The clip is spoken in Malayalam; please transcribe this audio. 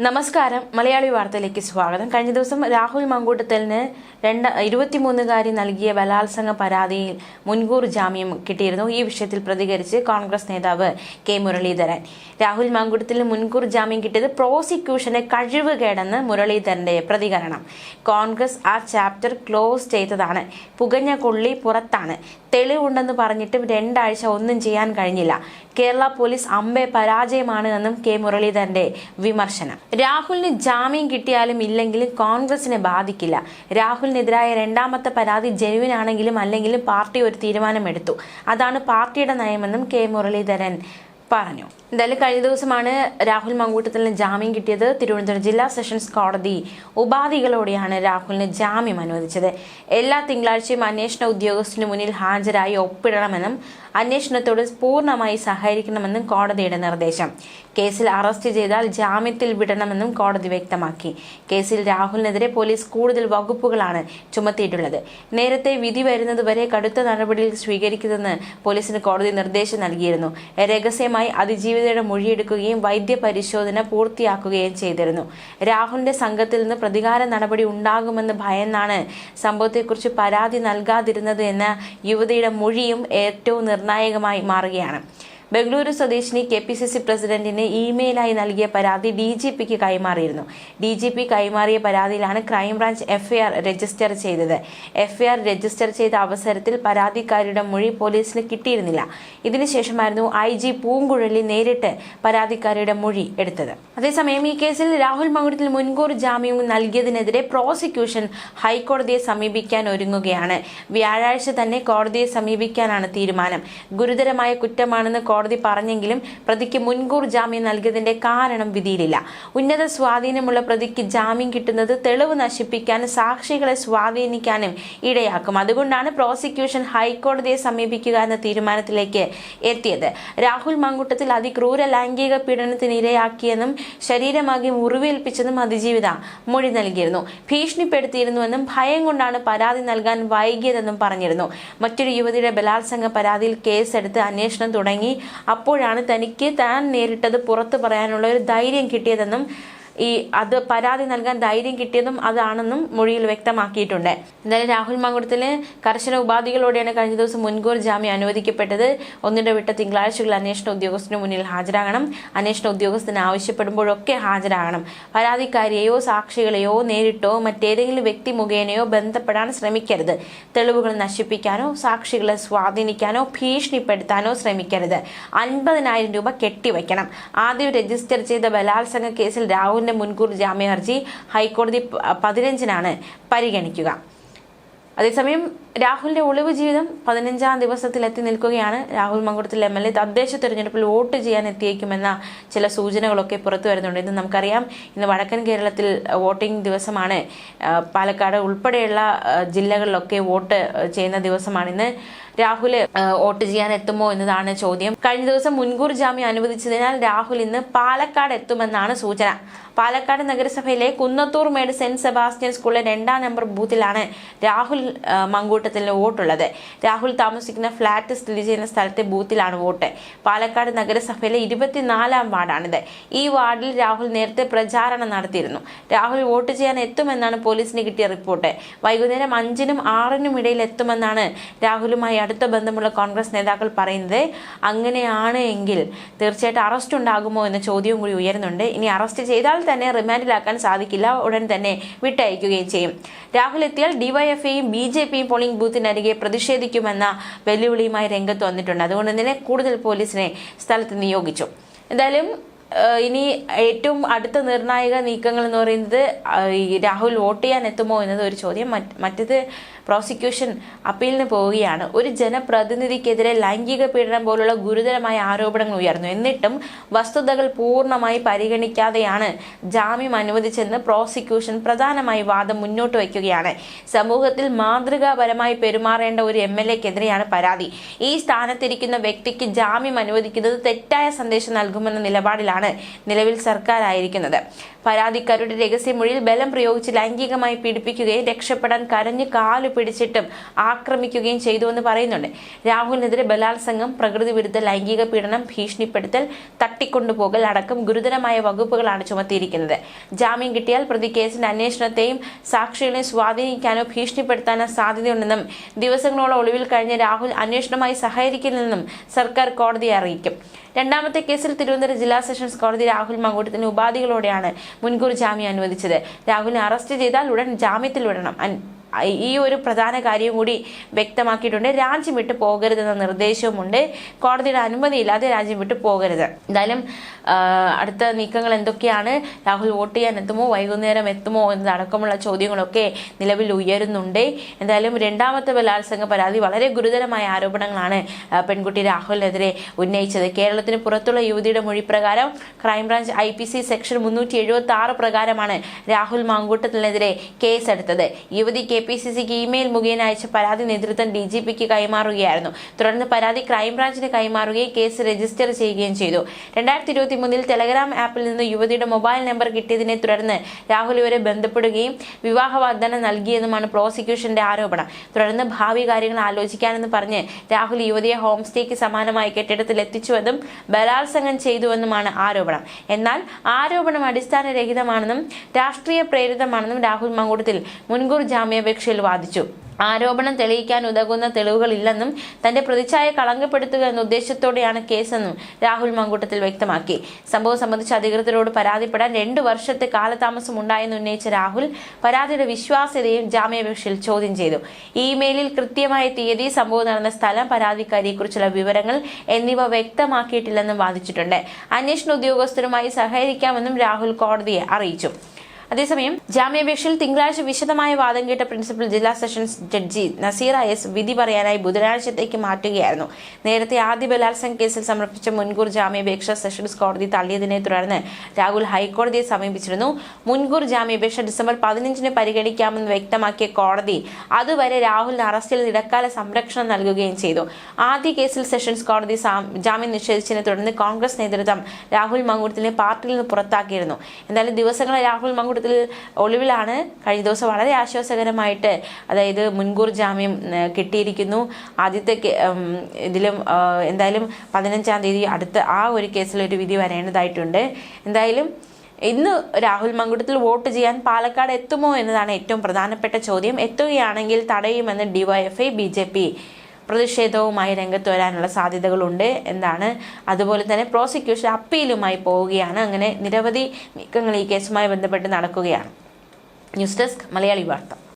നമസ്കാരം. മലയാളി വാർത്തയിലേക്ക് സ്വാഗതം. കഴിഞ്ഞ ദിവസം രാഹുൽ മങ്കൂട്ടത്തലിന് രണ്ട് ഇരുപത്തിമൂന്നുകാരി നൽകിയ ബലാത്സംഗ പരാതിയിൽ മുൻകൂർ ജാമ്യം കിട്ടിയിരുന്നു. ഈ വിഷയത്തിൽ പ്രതികരിച്ച് കോൺഗ്രസ് നേതാവ് കെ മുരളീധരൻ. രാഹുൽ മങ്കൂട്ടത്തിന് മുൻകൂർ ജാമ്യം കിട്ടിയത് പ്രോസിക്യൂഷന്റെ കഴിവ് കേടെന്ന് മുരളീധരന്റെ പ്രതികരണം. കോൺഗ്രസ് ആ ചാപ്റ്റർ ക്ലോസ് ചെയ്തതാണ്. പുകഞ്ഞ കൊള്ളി പുറത്താണ്. തെളിവുണ്ടെന്ന് പറഞ്ഞിട്ടും രണ്ടാഴ്ച ഒന്നും ചെയ്യാൻ കഴിഞ്ഞില്ല. കേരള പോലീസ് അമ്പെ പരാജയമാണ് എന്നും കെ മുരളീധരന്റെ വിമർശനം. രാഹുലിന് ജാമ്യം കിട്ടിയാലും ഇല്ലെങ്കിലും കോൺഗ്രസിനെ ബാധിക്കില്ല. രാഹുലിനെതിരായ രണ്ടാമത്തെ പരാതി ജനുവിൻ ആണെങ്കിലും അല്ലെങ്കിലും പാർട്ടി ഒരു തീരുമാനമെടുത്തു. അതാണ് പാർട്ടിയുടെ നയമെന്നും കെ മുരളീധരൻ പറഞ്ഞു. എന്തായാലും കഴിഞ്ഞ ദിവസമാണ് രാഹുൽ മങ്കൂട്ടത്തിന് ജാമ്യം കിട്ടിയത്. തിരുവനന്തപുരം ജില്ലാ സെഷൻസ് കോടതി ഉപാധികളോടെയാണ് രാഹുലിന് ജാമ്യം അനുവദിച്ചത്. എല്ലാ തിങ്കളാഴ്ചയും അന്വേഷണ ഉദ്യോഗസ്ഥന് മുന്നിൽ ഹാജരായി ഒപ്പിടണമെന്നും അന്വേഷണത്തോട് പൂർണമായി സഹകരിക്കണമെന്നും കോടതിയുടെ നിർദ്ദേശം. കേസിൽ അറസ്റ്റ് ചെയ്താൽ ജാമ്യത്തിൽ വിടണമെന്നും കോടതി വ്യക്തമാക്കി. കേസിൽ രാഹുലിനെതിരെ പോലീസ് കൂടുതൽ വകുപ്പുകളാണ് ചുമത്തിയിട്ടുള്ളത്. നേരത്തെ വിധി വരുന്നതുവരെ കടുത്ത നടപടികൾ സ്വീകരിക്കുമെന്ന് പോലീസിന് കോടതി നിർദ്ദേശം നൽകിയിരുന്നു. രഹസ്യമായി അതിജീവിതയുടെ മൊഴിയെടുക്കുകയും വൈദ്യ പരിശോധന പൂർത്തിയാക്കുകയും ചെയ്തിരുന്നു. രാഹുലിന്റെ സംഘത്തിൽ നിന്ന് പ്രതികാര നടപടി ഉണ്ടാകുമെന്ന് ഭയന്നാണ് സംഭവത്തെക്കുറിച്ച് പരാതി നൽകാതിരുന്നത് എന്ന യുവതിയുടെ മൊഴിയും ഏറ്റവും നിർണായകമായി മാറുകയാണ്. ബംഗളൂരു സ്വദേശിനി കെ പി സി സി പ്രസിഡന്റിന് ഇമെയിലായി നൽകിയ പരാതി ഡി ജി പിക്ക് കൈമാറിയിരുന്നു. ഡി ജി പി കൈമാറിയ പരാതിയിലാണ് ക്രൈംബ്രാഞ്ച് എഫ്ഐആർ രജിസ്റ്റർ ചെയ്തത്. എഫ്ഐആർ രജിസ്റ്റർ ചെയ്ത അവസരത്തിൽ പരാതിക്കാരിയുടെ മൊഴി പോലീസിന് കിട്ടിയിരുന്നില്ല. ഇതിനുശേഷമായിരുന്നു ഐ ജി പൂങ്കുഴലി നേരിട്ട് പരാതിക്കാരിയുടെ മൊഴി എടുത്തത്. അതേസമയം ഈ കേസിൽ രാഹുൽ മങ്കുടത്തിൽ മുൻകൂർ ജാമ്യം നൽകിയതിനെതിരെ പ്രോസിക്യൂഷൻ ഹൈക്കോടതിയെ സമീപിക്കാൻ ഒരുങ്ങുകയാണ്. വ്യാഴാഴ്ച തന്നെ കോടതിയെ സമീപിക്കാനാണ് തീരുമാനം. ഗുരുതരമായ കുറ്റമാണെന്ന് കോടതി പറഞ്ഞെങ്കിലും പ്രതിക്ക് മുൻകൂർ ജാമ്യം നൽകിയതിന്റെ കാരണം വിധിയിലില്ല. ഉന്നത സ്വാധീനമുള്ള പ്രതിക്ക് ജാമ്യം കിട്ടുന്നത് തെളിവ് നശിപ്പിക്കാനും സാക്ഷികളെ സ്വാധീനിക്കാനും ഇടയാക്കും. അതുകൊണ്ടാണ് പ്രോസിക്യൂഷൻ ഹൈക്കോടതിയെ സമീപിക്കുക എന്ന തീരുമാനത്തിലേക്ക് എത്തിയത്. രാഹുൽ മങ്കുട്ടത്തിൽ അതിക്രൂര ലൈംഗിക പീഡനത്തിന് ഇരയാക്കിയെന്നും ശരീരമാകെ മുറിവേൽപ്പിച്ചെന്നും അതിജീവിത മൊഴി നൽകിയിരുന്നു. ഭീഷണിപ്പെടുത്തിയിരുന്നുവെന്നും ഭയം കൊണ്ടാണ് പരാതി നൽകാൻ വൈകിയതെന്നും പറഞ്ഞിരുന്നു. മറ്റൊരു യുവതിയുടെ ബലാത്സംഗ പരാതിയിൽ കേസെടുത്ത് അന്വേഷണം തുടങ്ങി. അപ്പോഴാണ് തനിക്ക് താൻ നേരിട്ടത് പുറത്തു പറയാനുള്ള ഒരു ധൈര്യം കിട്ടിയതെന്നും ഈ അത് പരാതി നൽകാൻ ധൈര്യം കിട്ടിയതും അതാണെന്നും മൊഴിയിൽ വ്യക്തമാക്കിയിട്ടുണ്ട്. എന്തായാലും രാഹുൽ മങ്കുടത്തിന് കർശന ഉപാധികളോടെയാണ് കഴിഞ്ഞ ദിവസം മുൻകൂർ ജാമ്യം അനുവദിക്കപ്പെട്ടത്. ഒന്നിന്റെ വിട്ട തിങ്കളാഴ്ചകൾ അന്വേഷണ ഉദ്യോഗസ്ഥന് മുന്നിൽ ഹാജരാകണം. അന്വേഷണ ഉദ്യോഗസ്ഥന് ആവശ്യപ്പെടുമ്പോഴൊക്കെ ഹാജരാകണം. പരാതിക്കാരിയെയോ സാക്ഷികളെയോ നേരിട്ടോ മറ്റേതെങ്കിലും വ്യക്തി മുഖേനയോ ബന്ധപ്പെടാൻ ശ്രമിക്കരുത്. തെളിവുകൾ നശിപ്പിക്കാനോ സാക്ഷികളെ സ്വാധീനിക്കാനോ ഭീഷണിപ്പെടുത്താനോ ശ്രമിക്കരുത്. അൻപതിനായിരം രൂപ കെട്ടിവയ്ക്കണം. ആദ്യം രജിസ്റ്റർ ചെയ്ത ബലാത്സംഗ കേസിൽ രാഹുലിന്റെ മുൻകൂർ ജാമ്യഹർജി ഹൈക്കോടതി പതിനഞ്ചിനാണ് പരിഗണിക്കുക. അതേസമയം രാഹുലിന്റെ ഒളിവ് ജീവിതം പതിനഞ്ചാം ദിവസത്തിൽ എത്തി നിൽക്കുകയാണ്. Rahul Mankoottathil M L A തദ്ദേശ തെരഞ്ഞെടുപ്പിൽ വോട്ട് ചെയ്യാൻ എത്തിയേക്കുമെന്ന ചില സൂചനകളൊക്കെ പുറത്തു വരുന്നുണ്ട്. ഇന്ന് നമുക്കറിയാം ഇന്ന് വടക്കൻ കേരളത്തിൽ വോട്ടിംഗ് ദിവസമാണ്. പാലക്കാട് ഉൾപ്പെടെയുള്ള ജില്ലകളിലൊക്കെ വോട്ട് ചെയ്യുന്ന ദിവസമാണ് ഇന്ന്. രാഹുൽ വോട്ട് ചെയ്യാൻ എത്തുമോ എന്നതാണ് ചോദ്യം. കഴിഞ്ഞ ദിവസം മുൻകൂർ ജാമ്യം അനുവദിച്ചതിനാൽ രാഹുൽ ഇന്ന് പാലക്കാട് എത്തുമെന്നാണ് സൂചന. പാലക്കാട് നഗരസഭയിലെ കുന്നത്തൂർ മേട് സെന്റ് സെബാസ്റ്റ്യൻ സ്കൂളിലെ രണ്ടാം നമ്പർ ബൂത്തിലാണ് രാഹുൽ മങ്കൂട്ടത്തിൽ വോട്ടുള്ളത്. രാഹുൽ താമസിക്കുന്ന ഫ്ളാറ്റ് സ്ഥിതി ചെയ്യുന്ന സ്ഥലത്തെ ബൂത്തിലാണ് വോട്ട്. പാലക്കാട് നഗരസഭയിലെ ഇരുപത്തിനാലാം വാർഡാണിത്. ഈ വാർഡിൽ രാഹുൽ നേരത്തെ പ്രചാരണം നടത്തിയിരുന്നു. രാഹുൽ വോട്ട് ചെയ്യാൻ എത്തുമെന്നാണ് പോലീസിന് കിട്ടിയ റിപ്പോർട്ട്. വൈകുന്നേരം അഞ്ചിനും ആറിനും ഇടയിൽ എത്തുമെന്നാണ് രാഹുലുമായി അടുത്ത ബന്ധമുള്ള കോൺഗ്രസ് നേതാക്കൾ പറയുന്നത് അങ്ങനെയാണ് എങ്കിൽ തീർച്ചയായിട്ടും അറസ്റ്റ് ഉണ്ടാകുമോ എന്ന ചോദ്യവും കൂടി ഉയരുന്നുണ്ട്. ഇനി അറസ്റ്റ് ചെയ്താൽ തന്നെ റിമാൻഡിലാക്കാൻ സാധിക്കില്ല. ഉടൻ തന്നെ വിട്ടയക്കുകയും ചെയ്യും. രാഹുൽ എത്തിയാൽ ഡിവൈഎഫ്ഐയും ബി ജെ പിയും പോളിംഗ് ബൂത്തിനരികെ പ്രതിഷേധിക്കുമെന്ന വെല്ലുവിളിയുമായി രംഗത്ത് വന്നിട്ടുണ്ട്. അതുകൊണ്ട് തന്നെ കൂടുതൽ പോലീസിനെ സ്ഥലത്ത് നിയോഗിച്ചു. എന്തായാലും ഇനി ഏറ്റവും അടുത്ത നിർണായക നീക്കങ്ങൾ എന്ന് പറയുന്നത് ഈ രാഹുൽ വോട്ട് ചെയ്യാൻ എത്തുമോ എന്നത് ഒരു ചോദ്യം. മറ്റേത് പ്രോസിക്യൂഷൻ അപ്പീലിന് പോവുകയാണ്. ഒരു ജനപ്രതിനിധിക്കെതിരെ ലൈംഗിക പീഡനം പോലുള്ള ഗുരുതരമായ ആരോപണങ്ങൾ ഉയർന്നു. എന്നിട്ടും വസ്തുതകൾ പൂർണമായി പരിഗണിക്കാതെയാണ് ജാമ്യം അനുവദിച്ചെന്ന് പ്രോസിക്യൂഷൻ പ്രധാനമായി വാദം മുന്നോട്ട് വയ്ക്കുകയാണ്. സമൂഹത്തിൽ മാതൃകാപരമായി പെരുമാറേണ്ട ഒരു എം എൽ എക്കെതിരെയാണ് പരാതി. ഈ സ്ഥാനത്തിരിക്കുന്ന വ്യക്തിക്ക് ജാമ്യം അനുവദിക്കുന്നത് തെറ്റായ സന്ദേശം നൽകുമെന്ന നിലപാടിലാണ് നിലവിൽ സർക്കാരായിരിക്കുന്നത്. പരാതിക്കാരുടെ രഹസ്യമൊഴിയിൽ ബലം പ്രയോഗിച്ച് ലൈംഗികമായി പീഡിപ്പിക്കുകയും രക്ഷപ്പെടാൻ കരഞ്ഞ് കാലു പിടിച്ചിട്ടും ആക്രമിക്കുകയും ചെയ്തുവെന്ന് പറയുന്നുണ്ട്. രാഹുലിനെതിരെ ബലാത്സംഗം പ്രകൃതി വിരുദ്ധ ലൈംഗിക പീഡനം ഭീഷണിപ്പെടുത്തൽ തട്ടിക്കൊണ്ടുപോകൽ അടക്കം ഗുരുതരമായ വകുപ്പുകളാണ് ചുമത്തിയിരിക്കുന്നത്. ജാമ്യം കിട്ടിയാൽ പ്രതി കേസിന്റെ അന്വേഷണത്തെയും സാക്ഷികളെയും സ്വാധീനിക്കാനോ ഭീഷണിപ്പെടുത്താനോ സാധ്യതയുണ്ടെന്നും ദിവസങ്ങളോളം ഒളിവിൽ കഴിഞ്ഞ രാഹുൽ അന്വേഷണമായി സഹകരിക്കില്ലെന്നും സർക്കാർ കോടതിയെ അറിയിക്കും. രണ്ടാമത്തെ കേസിൽ തിരുവനന്തപുരം ജില്ലാ സെഷൻസ് കോടതി രാഹുൽ മങ്കൂട്ടത്തിന് ഉപാധികളോടെയാണ് മുൻകൂർ ജാമ്യം അനുവദിച്ചത്. രാഹുലിനെ അറസ്റ്റ് ചെയ്താൽ ഉടൻ ജാമ്യത്തിൽ വിടണം. ഈ ഒരു പ്രധാന കാര്യം കൂടി വ്യക്തമാക്കിയിട്ടുണ്ട്. രാജ്യം വിട്ടു പോകരുതെന്ന നിർദ്ദേശവുമുണ്ട്. കോടതിയുടെ അനുമതിയില്ലാതെ രാജ്യം വിട്ടു പോകരുത്. എന്തായാലും അടുത്ത നീക്കങ്ങൾ എന്തൊക്കെയാണ്? രാഹുൽ വോട്ട് ചെയ്യാൻ എത്തുമോ? വൈകുന്നേരം എത്തുമോ? എന്നതടക്കമുള്ള ചോദ്യങ്ങളൊക്കെ നിലവിൽ ഉയരുന്നുണ്ട്. എന്തായാലും രണ്ടാമത്തെ ബലാത്സംഗ പരാതി വളരെ ഗുരുതരമായ ആരോപണങ്ങളാണ് പെൺകുട്ടി രാഹുലിനെതിരെ ഉന്നയിച്ചത്. കേരളത്തിന് പുറത്തുള്ള യുവതിയുടെ മൊഴി പ്രകാരം crime branch I P C section മുന്നൂറ്റി എഴുപത്തി ആറ് പ്രകാരമാണ് രാഹുൽ മാങ്കൂട്ടത്തിനെതിരെ കേസെടുത്തത്. യുവതി കെ പി സി സിക്ക് ഇമെയിൽ മുഖേന അയച്ച പരാതി നേതൃത്വം ഡി ജി പിക്ക് കൈമാറുകയായിരുന്നു. തുടർന്ന് പരാതി ക്രൈംബ്രാഞ്ചിന് കൈമാറുകയും കേസ് രജിസ്റ്റർ ചെയ്യുകയും ചെയ്തു. രണ്ടായിരത്തി ഇരുപത്തി മൂന്നിൽ ടെലഗ്രാം ആപ്പിൽ നിന്ന് യുവതിയുടെ മൊബൈൽ നമ്പർ കിട്ടിയതിനെ തുടർന്ന് രാഹുൽ ഇവരെ ബന്ധപ്പെടുകയും വിവാഹ വാഗ്ദാനം നൽകിയെന്നുമാണ് പ്രോസിക്യൂഷന്റെ ആരോപണം. തുടർന്ന് ഭാവി കാര്യങ്ങൾ ആലോചിക്കാനെന്ന് പറഞ്ഞ് രാഹുൽ യുവതിയെ ഹോം സ്റ്റേക്ക് സമാനമായ കെട്ടിടത്തിൽ എത്തിച്ചുവെന്നും ബലാത്സംഗം ചെയ്തുവെന്നുമാണ് ആരോപണം. എന്നാൽ ആരോപണം അടിസ്ഥാനരഹിതമാണെന്നും രാഷ്ട്രീയ പ്രേരിതമാണെന്നും രാഹുൽ മങ്കൂട്ടത്തിൽ മുൻകൂർ ജാമ്യാപേക്ഷയിൽ വാദിച്ചു. ആരോപണം തെളിയിക്കാൻ ഉതകുന്ന തെളിവുകളില്ലെന്നും തന്റെ പ്രതിച്ഛായ കളങ്കപ്പെടുത്തുക എന്ന ഉദ്ദേശത്തോടെയാണ് കേസെന്നും രാഹുൽ മങ്കൂട്ടത്തിൽ വ്യക്തമാക്കി. സംഭവം സംബന്ധിച്ച് അധികൃതരോട് പരാതിപ്പെടാൻ രണ്ടു വർഷത്തെ കാലതാമസം ഉണ്ടായെന്ന് ഉന്നയിച്ച രാഹുൽ പരാതിയുടെ വിശ്വാസ്യതയും ജാമ്യാപേക്ഷയിൽ ചോദ്യം ചെയ്തു. ഇമെയിലിൽ കൃത്യമായ തീയതി സംഭവം നടന്ന സ്ഥലം പരാതിക്കാരിയെക്കുറിച്ചുള്ള വിവരങ്ങൾ എന്നിവ വ്യക്തമാക്കിയിട്ടില്ലെന്നും വാദിച്ചിട്ടുണ്ട്. അന്വേഷണ ഉദ്യോഗസ്ഥരുമായി സഹകരിക്കാമെന്നും രാഹുൽ കോടതിയെ അറിയിച്ചു. അതേസമയം ജാമ്യാപേക്ഷയിൽ തിങ്കളാഴ്ച വിശദമായ വാദം കേട്ട പ്രിൻസിപ്പൽ ജില്ലാ സെഷൻസ് ജഡ്ജി നസീറ എസ് വിധി പറയാനായി ബുധനാഴ്ചത്തേക്ക് മാറ്റുകയായിരുന്നു. നേരത്തെ ആദ്യ ബലാത്സംഗ കേസിൽ സമർപ്പിച്ച മുൻകൂർ ജാമ്യാപേക്ഷ സെഷൻസ് കോടതി തള്ളിയതിനെ തുടർന്ന് രാഹുൽ ഹൈക്കോടതിയെ സമീപിച്ചിരുന്നു. മുൻകൂർ ജാമ്യാപേക്ഷ ഡിസംബർ പതിനഞ്ചിന് പരിഗണിക്കാമെന്ന് വ്യക്തമാക്കിയ കോടതി അതുവരെ രാഹുലിന് അറസ്റ്റിൽ ഇടക്കാല സംരക്ഷണം നൽകുകയും ചെയ്തു. ആദ്യ കേസിൽ സെഷൻസ് കോടതി ജാമ്യം നിഷേധിച്ചതിനെ തുടർന്ന് കോൺഗ്രസ് നേതൃത്വം രാഹുൽ മങ്കൂട്ടത്തിനെ പാർട്ടിയിൽ നിന്ന് പുറത്താക്കിയിരുന്നു. എന്തായാലും ദിവസങ്ങളെ രാഹുൽ മങ്കൂട്ടത്തിൽ ഒളിവിലാണ് കഴിഞ്ഞ ദിവസം വളരെ ആശ്വാസകരമായിട്ട് അതായത് മുൻകൂർ ജാമ്യം കിട്ടിയിരിക്കുന്നു. ആദ്യത്തെ ഇതിലും എന്തായാലും പതിനഞ്ചാം തീയതി അടുത്ത ആ ഒരു കേസിൽ ഒരു വിധി വരേണ്ടതായിട്ടുണ്ട്. എന്തായാലും ഇന്ന് രാഹുൽ മങ്കുടത്തിൽ വോട്ട് ചെയ്യാൻ പാലക്കാട് എത്തുമോ എന്നതാണ് ഏറ്റവും പ്രധാനപ്പെട്ട ചോദ്യം. എത്തുകയാണെങ്കിൽ തടയുമെന്ന് ഡിവൈഎഫ്ഐ ബി ജെ പി പ്രതിഷേധവുമായി രംഗത്ത് വരാനുള്ള സാധ്യതകളുണ്ട് എന്നാണ്. അതുപോലെ തന്നെ പ്രോസിക്യൂഷൻ അപ്പീലുമായി പോവുകയാണ്. അങ്ങനെ നിരവധി നീക്കങ്ങൾ ഈ കേസുമായി ബന്ധപ്പെട്ട് നടക്കുകയാണ്. ന്യൂസ് ഡെസ്ക് മലയാളി വാർത്ത.